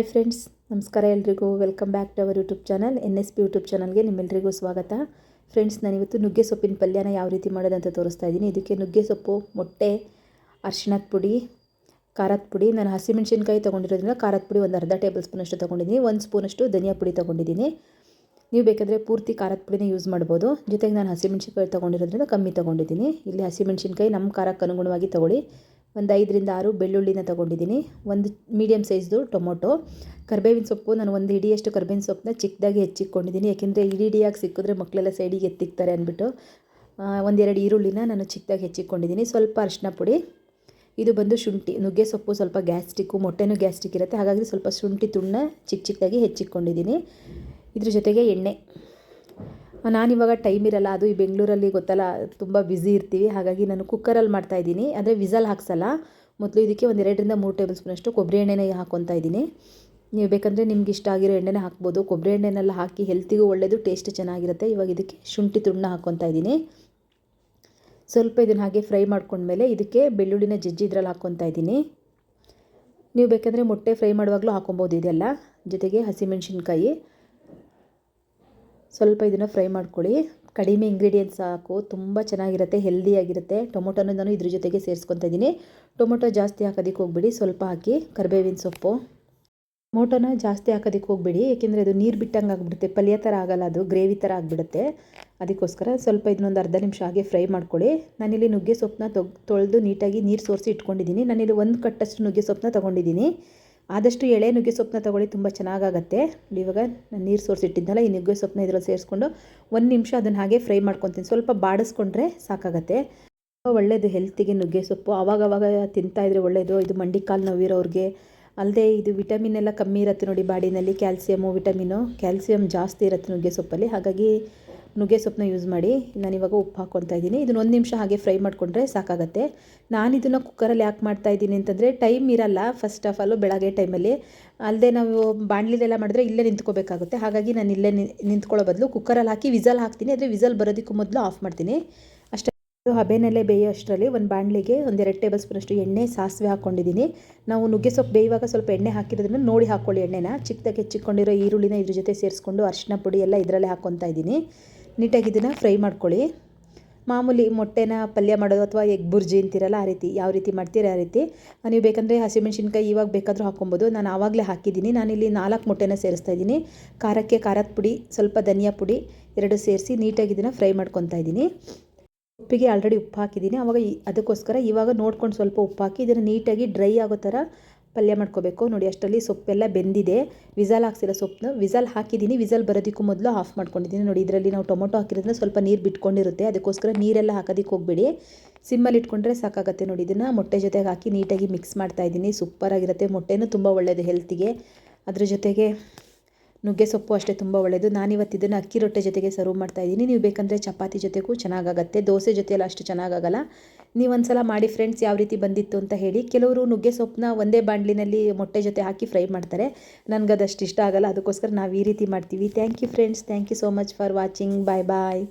Hi friends, ನಮಸ್ಕಾರ ಎಲ್ರಿಗೂ. Welcome back to our YouTube channel N S P YouTube ಚಾನಲ್ಗೆ ನಿಮ್ಮೆಲ್ಲರಿಗೂ ಸ್ವಾಗತ. ಫ್ರೆಂಡ್ಸ್ ನಾನಿವತ್ತು ನುಗ್ಗೆ ಸೊಪ್ಪಿನ ಪಲ್ಯನ ಯಾವ ರೀತಿ ಮಾಡೋದಂತ ತೋರಿಸ್ತಾ ಇದ್ದೀನಿ. ಇದಕ್ಕೆ ನುಗ್ಗೆ ಸೊಪ್ಪು, ಮೊಟ್ಟೆ, ಅರಿಶಿಣದ ಪುಡಿ, ಖಾರದ ಪುಡಿ. ನಾನು ಹಸಿಮೆಣ್ಸಿನ್ಕಾಯಿ ತೊಗೊಂಡಿರೋದ್ರಿಂದ ಖಾರದ ಪುಡಿ ಒಂದು ಅರ್ಧ ಟೇಬಲ್ ಸ್ಪೂನಷ್ಟು ತೊಗೊಂಡಿದ್ದೀನಿ. ಒಂದು ಸ್ಪೂನಷ್ಟು ಧನಿಯಾ ಪುಡಿ ತೊಗೊಂಡಿದ್ದೀನಿ. ನೀವು ಬೇಕಾದರೆ ಪೂರ್ತಿ ಖಾರದ ಪುಡಿನೇ ಯೂಸ್ ಮಾಡ್ಬೋದು. ಜೊತೆಗೆ ನಾನು ಹಸಿಮೆಣ್ಸಿನ್ಕಾಯಿ ತೊಗೊಂಡಿರೋದ್ರಿಂದ ಕಮ್ಮಿ ತೊಗೊಂಡಿದ್ದೀನಿ. ಇಲ್ಲಿ ಹಸಿಮೆಣ್ಸಿನ್ಕಾಯಿ ನಮ್ಮ ಖಾರಕ್ಕೆ ಅನುಗುಣವಾಗಿ ತೊಗೊಳ್ಳಿ. ಒಂದು ಐದರಿಂದ ಆರು ಬೆಳ್ಳುಳ್ಳಿನ ತೊಗೊಂಡಿದ್ದೀನಿ. ಒಂದು ಮೀಡಿಯಮ್ ಸೈಜ್ದು ಟೊಮೊಟೊ. ಕರ್ಬೇವಿನ ಸೊಪ್ಪು, ನಾನು ಒಂದು ಇಡಿಯಷ್ಟು ಕರ್ಬೇವಿನ ಸೊಪ್ಪನ್ನ ಚಿಕ್ಕದಾಗಿ ಹೆಚ್ಚಿಕೊಂಡಿದ್ದೀನಿ. ಯಾಕೆಂದರೆ ಇಡಿ ಇಡಿಯಾಗಿ ಸಿಕ್ಕಿದ್ರೆ ಮಕ್ಕಳೆಲ್ಲ ಸೈಡಿಗೆ ಎತ್ತಿಕ್ತಾರೆ ಅಂದ್ಬಿಟ್ಟು ಒಂದೆರಡು ಈರುಳ್ಳಿನ ನಾನು ಚಿಕ್ಕದಾಗಿ ಹೆಚ್ಚಿಕೊಂಡಿದ್ದೀನಿ. ಸ್ವಲ್ಪ ಅರಿಶಿನ ಪುಡಿ, ಇದು ಬಂದು ಶುಂಠಿ. ನುಗ್ಗೆ ಸೊಪ್ಪು ಸ್ವಲ್ಪ ಗ್ಯಾಸ್ಟಿಕ್ಕು ಮೊಟ್ಟೆನೂ ಗ್ಯಾಸ್ಟಿಕ್ ಇರುತ್ತೆ. ಹಾಗಾಗಿ ಸ್ವಲ್ಪ ಶುಂಠಿ ತುಣ್ಣ ಚಿಕ್ಕ ಚಿಕ್ಕದಾಗಿ ಹೆಚ್ಚಿಕೊಂಡಿದ್ದೀನಿ. ಇದ್ರ ಜೊತೆಗೆ ಎಣ್ಣೆ. ನಾನಿವಾಗ ಟೈಮ್ ಇರಲ್ಲ, ಅದು ಈ ಬೆಂಗಳೂರಲ್ಲಿ ಗೊತ್ತಲ್ಲ, ತುಂಬ ಬ್ಯುಸಿ ಇರ್ತೀವಿ. ಹಾಗಾಗಿ ನಾನು ಕುಕ್ಕರಲ್ಲಿ ಮಾಡ್ತಾಯಿದ್ದೀನಿ ಅಂದರೆ ವಿಸಲ್ ಹಾಕ್ಸಲ್ಲ. ಮೊದಲು ಇದಕ್ಕೆ ಒಂದು ಎರಡರಿಂದ ಮೂರು ಟೇಬಲ್ ಸ್ಪೂನಷ್ಟು ಕೊಬ್ಬರಿ ಎಣ್ಣೆನೇ ಹಾಕ್ಕೊತಾ ಇದ್ದೀನಿ. ನೀವು ಬೇಕಂದರೆ ನಿಮ್ಗೆ ಇಷ್ಟ ಆಗಿರೋ ಎಣ್ಣೆನೇ ಹಾಕ್ಬೋದು. ಕೊಬ್ಬರಿ ಎಣ್ಣೆನೆಲ್ಲ ಹಾಕಿ ಹೆಲ್ತಿಗೂ ಒಳ್ಳೆಯದು ಟೇಸ್ಟ್ ಚೆನ್ನಾಗಿರುತ್ತೆ. ಇವಾಗ ಇದಕ್ಕೆ ಶುಂಠಿ ತುಣ್ಣ ಹಾಕ್ಕೊತಾ ಇದ್ದೀನಿ. ಸ್ವಲ್ಪ ಇದನ್ನು ಹಾಗೆ ಫ್ರೈ ಮಾಡ್ಕೊಂಡ್ಮೇಲೆ ಇದಕ್ಕೆ ಬೆಳ್ಳುಳ್ಳಿನ ಜಜ್ಜಿ ಇದ್ರಲ್ಲಿ ಹಾಕ್ಕೊತಾ ಇದ್ದೀನಿ. ನೀವು ಬೇಕಂದರೆ ಮೊಟ್ಟೆ ಫ್ರೈ ಮಾಡುವಾಗಲೂ ಹಾಕೊಬೋದು ಇದೆಲ್ಲ. ಜೊತೆಗೆ ಹಸಿಮೆಣ್ಸಿನ್ಕಾಯಿ. ಸ್ವಲ್ಪ ಇದನ್ನು ಫ್ರೈ ಮಾಡ್ಕೊಳ್ಳಿ. ಕಡಿಮೆ ಇಂಗ್ರೀಡಿಯೆಂಟ್ಸ್ ಹಾಕು ತುಂಬ ಚೆನ್ನಾಗಿರುತ್ತೆ ಹೆಲ್ದಿಯಾಗಿರುತ್ತೆ ಟೊಮೊಟೊನ ನಾನು ಇದ್ರ ಜೊತೆಗೆ ಸೇರಿಸ್ಕೊತಾ ಇದ್ದೀನಿ ಟೊಮೊಟೊ ಜಾಸ್ತಿ ಹಾಕೋದಕ್ಕೆ ಹೋಗ್ಬಿಡಿ. ಸ್ವಲ್ಪ ಹಾಕಿ ಕರಿಬೇವಿನ ಸೊಪ್ಪು. ಟೊಮೊಟೊನ ಜಾಸ್ತಿ ಹಾಕೋದಕ್ಕೆ ಹೋಗ್ಬಿಡಿ. ಏಕೆಂದರೆ ಅದು ನೀರು ಬಿಟ್ಟಂಗೆ ಆಗಿಬಿಡುತ್ತೆ. ಪಲ್ಯ ಥರ ಆಗಲ್ಲ ಅದು. ಗ್ರೇವಿ ಥರ ಆಗಿಬಿಡುತ್ತೆ. ಅದಕ್ಕೋಸ್ಕರ ಸ್ವಲ್ಪ ಇದನ್ನೊಂದು ಅರ್ಧ ನಿಮಿಷ ಹಾಗೆ ಫ್ರೈ ಮಾಡ್ಕೊಳ್ಳಿ. ನಾನಿಲ್ಲಿ ನುಗ್ಗೆ ಸೊಪ್ಪನ್ನ ತೊಳೆದು ನೀಟಾಗಿ ನೀರು ಸೋರಿಸಿ ಇಟ್ಕೊಂಡಿದ್ದೀನಿ ನಾನಿಲ್ಲಿ ಒಂದು ಕಟ್ಟಷ್ಟು ನುಗ್ಗೆ ಸೊಪ್ಪನ್ನ ತೊಗೊಂಡಿದ್ದೀನಿ ಆದಷ್ಟು ಎಳೆ ನುಗ್ಗೆ ಸೊಪ್ಪನ್ನ ತೊಗೊಳ್ಳಿ, ತುಂಬ ಚೆನ್ನಾಗಾಗತ್ತೆ. ಇವಾಗ ನಾನು ನೀರು ಸೋರಿಸಿಟ್ಟಿದ್ದಲ್ಲ ಈ ನುಗ್ಗೆ ಸೊಪ್ಪನ್ನ ಇದರಲ್ಲಿ ಸೇರಿಸ್ಕೊಂಡು ಒಂದು ನಿಮಿಷ ಅದನ್ನು ಹಾಗೆ ಫ್ರೈ ಮಾಡ್ಕೊತೀನಿ. ಸ್ವಲ್ಪ ಬಾಡಿಸ್ಕೊಂಡ್ರೆ ಸಾಕಾಗತ್ತೆ. ಒಳ್ಳೆಯದು ಹೆಲ್ತಿಗೆ ನುಗ್ಗೆ ಸೊಪ್ಪು. ಆವಾಗವಾಗ ತಿಂತಾಯಿದ್ರೆ ಒಳ್ಳೆಯದು ಇದು ಮಂಡಿ ಕಾಲು ನೋವಿರೋರಿಗೆ. ಅಲ್ಲದೆ ಇದು ವಿಟಮಿನ್ ಎಲ್ಲ ಕಮ್ಮಿ ಇರುತ್ತೆ ನೋಡಿ, ಬಾಡಿನಲ್ಲಿ. ಕ್ಯಾಲ್ಸಿಯಮು ವಿಟಮಿನು ಕ್ಯಾಲ್ಸಿಯಮ್ ಜಾಸ್ತಿ ಇರುತ್ತೆ ನುಗ್ಗೆ ಸೊಪ್ಪಲ್ಲಿ. ಹಾಗಾಗಿ ನುಗ್ಗೆ ಸೊಪ್ಪನ್ನ ಯೂಸ್ ಮಾಡಿ ನಾನು ಇವಾಗ ಉಪ್ಪು ಹಾಕ್ಕೊತಾ ಇದ್ದೀನಿ. ಇದನ್ನು ಒಂದು ನಿಮಿಷ ಹಾಗೆ ಫ್ರೈ ಮಾಡಿಕೊಂಡ್ರೆ ಸಾಕಾಗತ್ತೆ. ನಾನು ಇದನ್ನು ಕುಕ್ಕರಲ್ಲಿ ಯಾಕೆ ಮಾಡ್ತಾ ಇದ್ದೀನಿ ಅಂತಂದರೆ ಟೈಮ್ ಇರಲ್ಲ. ಫಸ್ಟ್ ಆಫ್ ಆಲು ಬೆಳಗ್ಗೆ ಟೈಮಲ್ಲಿ ಅಲ್ಲದೆ ನಾವು ಬಾಣಲಿಲೆಲ್ಲ ಮಾಡಿದ್ರೆ ಇಲ್ಲೇ ನಿಂತ್ಕೋಬೇಕಾಗುತ್ತೆ. ಹಾಗಾಗಿ ನಾನು ಇಲ್ಲೇ ನಿಂತ್ಕೊಳ್ಳೋ ಬದಲು ಕುಕ್ಕರಲ್ಲಿ ಹಾಕಿ ವಿಸಲ್ ಹಾಕ್ತೀನಿ. ಅಂದರೆ ವಿಸಲ್ ಬರೋದಕ್ಕೂ ಮೊದಲು ಆಫ್ ಮಾಡ್ತೀನಿ. ಅಷ್ಟೇ ಹಬೆನಲ್ಲೇ ಬೇಯೋ ಅಷ್ಟರಲ್ಲಿ ಒಂದು ಬಾಣಲಿಗೆ ಒಂದೆರಡು ಟೇಬಲ್ ಸ್ಪೂನಷ್ಟು ಎಣ್ಣೆ ಸಾಸಿವೆ ಹಾಕ್ಕೊಂಡಿದ್ದೀನಿ ನಾವು ನುಗ್ಗೆ ಸೊಪ್ಪು ಬೇಯುವಾಗ ಸ್ವಲ್ಪ ಎಣ್ಣೆ ಹಾಕಿರೋದನ್ನು ನೋಡಿ ಹಾಕ್ಕೊಳ್ಳಿ ಎಣ್ಣೆನ. ಚಿಕ್ಕದಾಗಿ ಹೆಚ್ಚಿಕೊಂಡಿರೋ ಈರುಳ್ಳಿನ ಇದ್ರ ಜೊತೆ ಸೇರಿಸ್ಕೊಂಡು ಅರಿಶಿನ ಪುಡಿ ಎಲ್ಲ ಇದರಲ್ಲೇ ಹಾಕ್ಕೊತಾ ಇದ್ದೀನಿ. ನೀಟಾಗಿ ಇದನ್ನು ಫ್ರೈ ಮಾಡ್ಕೊಳ್ಳಿ. ಮಾಮೂಲಿ ಮೊಟ್ಟೆನ ಪಲ್ಯ ಮಾಡೋದು ಅಥವಾ ಎಗ್ ಬುರ್ಜಿ ಅಂತಿರಲ್ಲ, ಆ ರೀತಿ, ಯಾವ ರೀತಿ ಮಾಡ್ತೀರ ಆ ರೀತಿ. ನೀವು ಬೇಕಂದರೆ ಹಸಿಮೆಣ್ಸಿನ್ಕಾಯಿ ಇವಾಗ ಬೇಕಾದರೂ ಹಾಕ್ಕೊಬೋದು. ನಾನು ಆವಾಗಲೇ ಹಾಕಿದ್ದೀನಿ. ನಾನಿಲ್ಲಿ ನಾಲ್ಕು ಮೊಟ್ಟೆನ ಸೇರಿಸ್ತಾ ಇದ್ದೀನಿ. ಖಾರಕ್ಕೆ ಖಾರದ ಪುಡಿ, ಸ್ವಲ್ಪ ಧನಿಯಾ ಪುಡಿ ಎರಡು ಸೇರಿಸಿ ನೀಟಾಗಿ ಇದನ್ನು ಫ್ರೈ ಮಾಡ್ಕೊತಾ ಇದ್ದೀನಿ. ಉಪ್ಪಿಗೆ ಆಲ್ರೆಡಿ ಉಪ್ಪು ಹಾಕಿದ್ದೀನಿ. ಆವಾಗ ಅದಕ್ಕೋಸ್ಕರ ಇವಾಗ ನೋಡ್ಕೊಂಡು ಸ್ವಲ್ಪ ಉಪ್ಪು ಹಾಕಿ ಇದನ್ನು ನೀಟಾಗಿ ಡ್ರೈ ಆಗೋ ಥರ ಪಲ್ಯ ಮಾಡ್ಕೋಬೇಕು. ನೋಡಿ, ಅಷ್ಟರಲ್ಲಿ ಸೊಪ್ಪೆಲ್ಲ ಬೆಂದಿದೆ. ವಿಸಲ್ ಹಾಕ್ಸಿಲ್ಲ ಸೊಪ್ಪನ್ನ, ವಿಸಲ್ ಹಾಕಿದ್ದೀನಿ. ವಿಸಲ್ ಬರೋದಕ್ಕೂ ಮೊದಲು ಆಫ್ ಮಾಡ್ಕೊಂಡಿದ್ದೀನಿ. ನೋಡಿ, ಇದರಲ್ಲಿ ನಾವು ಟೊಮೊಟೊ ಹಾಕಿರೋದ್ರಿಂದ ಸ್ವಲ್ಪ ನೀರು ಬಿಟ್ಕೊಂಡಿರುತ್ತೆ. ಅದಕ್ಕೋಸ್ಕರ ನೀರೆಲ್ಲ ಹಾಕೋದಕ್ಕೆ ಹೋಗಬೇಡಿ. ಸಿಮ್ಮಲ್ಲಿ ಇಟ್ಕೊಂಡ್ರೆ ಸಾಕಾಗುತ್ತೆ. ನೋಡಿ, ಇದನ್ನು ಮೊಟ್ಟೆ ಜೊತೆಗೆ ಹಾಕಿ ನೀಟಾಗಿ ಮಿಕ್ಸ್ ಮಾಡ್ತಾ ಇದ್ದೀನಿ. ಸೂಪರಾಗಿರುತ್ತೆ. ಮೊಟ್ಟೆನೂ ತುಂಬ ಒಳ್ಳೆಯದು ಹೆಲ್ತಿಗೆ ಅದ್ರ ಜೊತೆಗೆ ನುಗ್ಗೆ ಸೊಪ್ಪು ಅಷ್ಟೇ ತುಂಬ ಒಳ್ಳೆಯದು ನಾನಿವತ್ತು ಇದನ್ನು ಅಕ್ಕಿ ರೊಟ್ಟೆ ಜೊತೆಗೆ ಸರ್ವ್ ಮಾಡ್ತಾ ಇದ್ದೀನಿ. ನೀವು ಬೇಕಂದರೆ ಚಪಾತಿ ಜೊತೆಗೂ ಚೆನ್ನಾಗಾಗತ್ತೆ. ದೋಸೆ ಜೊತೆಯಲ್ಲ ಅಷ್ಟು ಚೆನ್ನಾಗಾಗಲ್ಲ. ನೀವು ಒಂದು ಸಲ ಮಾಡಿ ಫ್ರೆಂಡ್ಸ್ ಯಾವ ರೀತಿ ಬಂದಿತ್ತು ಅಂತ ಹೇಳಿ. ಕೆಲವರು ನುಗ್ಗೆ ಸೊಪ್ಪನ್ನ ಒಂದೇ ಬಾಂಡ್ಲಿನಲ್ಲಿ ಮೊಟ್ಟೆ ಜೊತೆ ಹಾಕಿ ಫ್ರೈ ಮಾಡ್ತಾರೆ. ನನಗದಷ್ಟು ಇಷ್ಟ ಆಗಲ್ಲ. ಅದಕ್ಕೋಸ್ಕರ ನಾವು ಈ ರೀತಿ ಮಾಡ್ತೀವಿ. Thank you friends thank you so much for watching bye bye